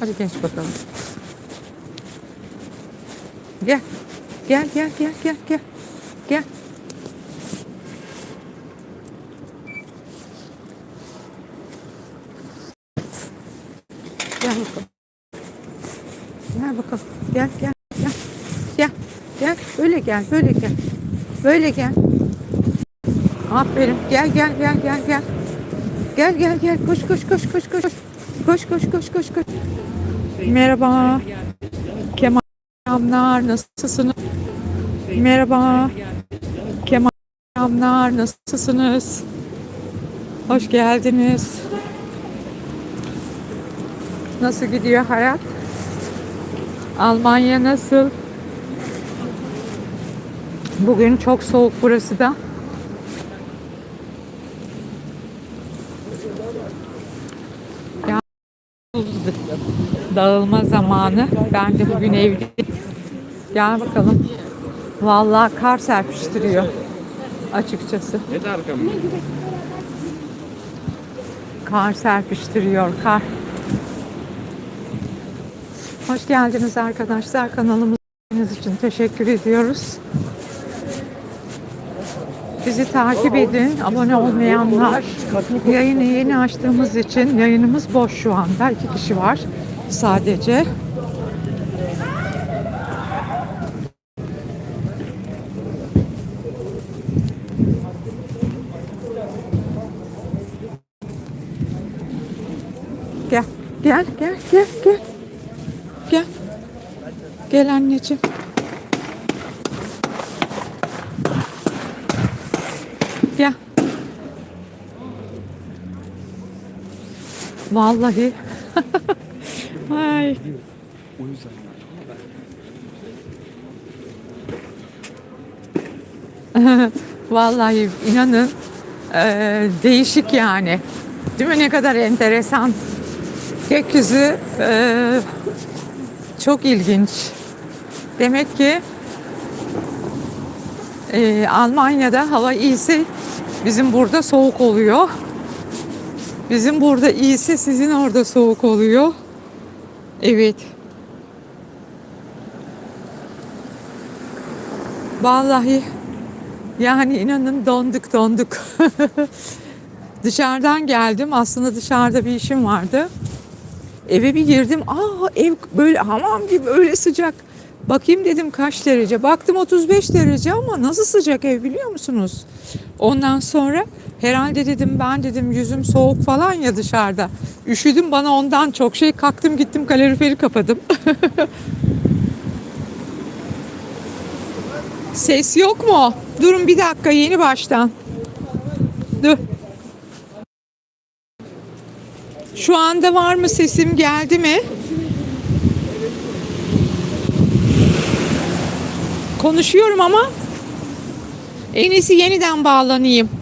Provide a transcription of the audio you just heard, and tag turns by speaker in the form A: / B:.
A: Hadi geç bakalım. Gel. Gel gel gel gel gel. Gel. Gel bakalım. Gel bakalım. Gel gel gel. Gel. Gel. Böyle gel. Böyle gel. Böyle gel. Aferin. Gel gel gel gel gel. Gel gel gel. Koş koş koş koş koş. Koş koş koş koş koş. Merhaba. Kemal Selamlar. Nasılsınız? Merhaba. Kemal Selamlar. Nasılsınız? Hoş geldiniz. Nasıl gidiyor hayat? Almanya nasıl? Bugün çok soğuk burası da. Ya, Dağılma zamanı. Ben de bugün evdeyim. Gel bakalım. Vallahi kar serpiştiriyor. Açıkçası.
B: Ne de arkamda?
A: Kar serpiştiriyor kar. Hoş geldiniz arkadaşlar. Kanalımıza için teşekkür ediyoruz. Bizi takip edin. Abone olmayanlar. Yayını yeni açtığımız için yayınımız boş şu anda. İki kişi var sadece. Gel. Gel, gel, gel, gel. Gel. Gel anneciğim. Gel. Vallahi. Ay. Vallahi inanın eee, değişik yani. Değil mi ne kadar enteresan. Gökyüzü eee, çok ilginç. Demek ki eee, Almanya'da hava iyisi bizim burada soğuk oluyor. Bizim burada iyisi sizin orada soğuk oluyor. Evet. Vallahi yani inanın donduk donduk. Dışarıdan geldim. Aslında dışarıda bir işim vardı. Eve bir girdim. Aa ev böyle hamam gibi öyle sıcak. Bakayım dedim kaç derece. Baktım 35 derece ama nasıl sıcak ev biliyor musunuz? Ondan sonra herhalde dedim ben dedim yüzüm soğuk falan ya dışarıda. Üşüdüm bana ondan çok şey kalktım gittim kaloriferi kapadım. Ses yok mu? Durun bir dakika yeni baştan. Dur. Şu anda var mı sesim geldi mi? Konuşuyorum ama en iyisi yeniden bağlanayım.